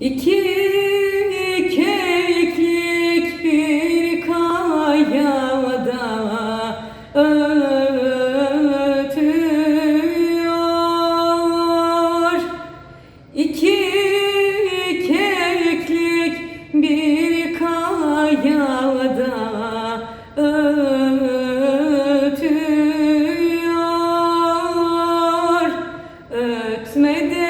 İki keklik bir kayada ötüyor. İki keklik bir kayada ötüyor. Ötmede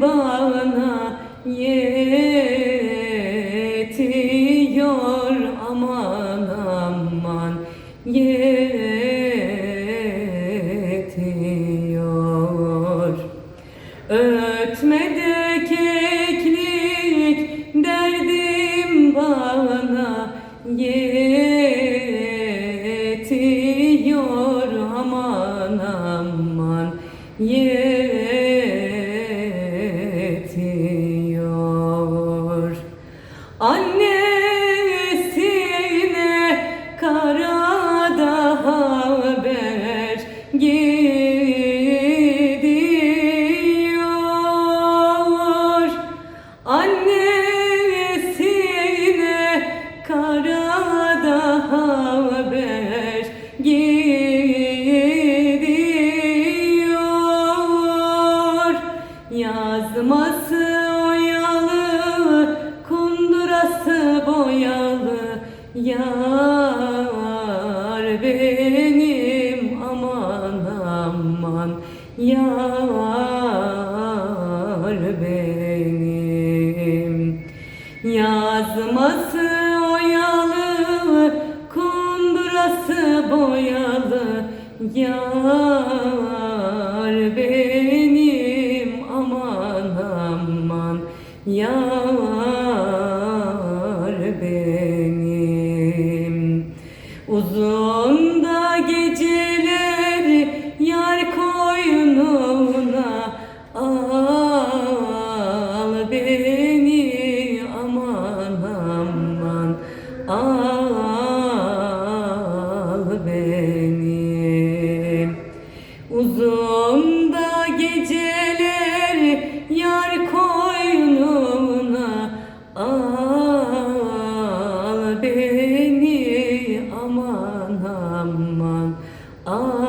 bana yetiyor aman aman yetiyor. Ötmede keklik derdim bana yetiyor aman aman yetiyor. Yar benim aman aman. Yar benim. Yazması oyalı Kumbrası boyalı. Yar benim aman aman. Yar benim. al beni. Uzun da geceler yar koynuna. Al beni aman aman. Al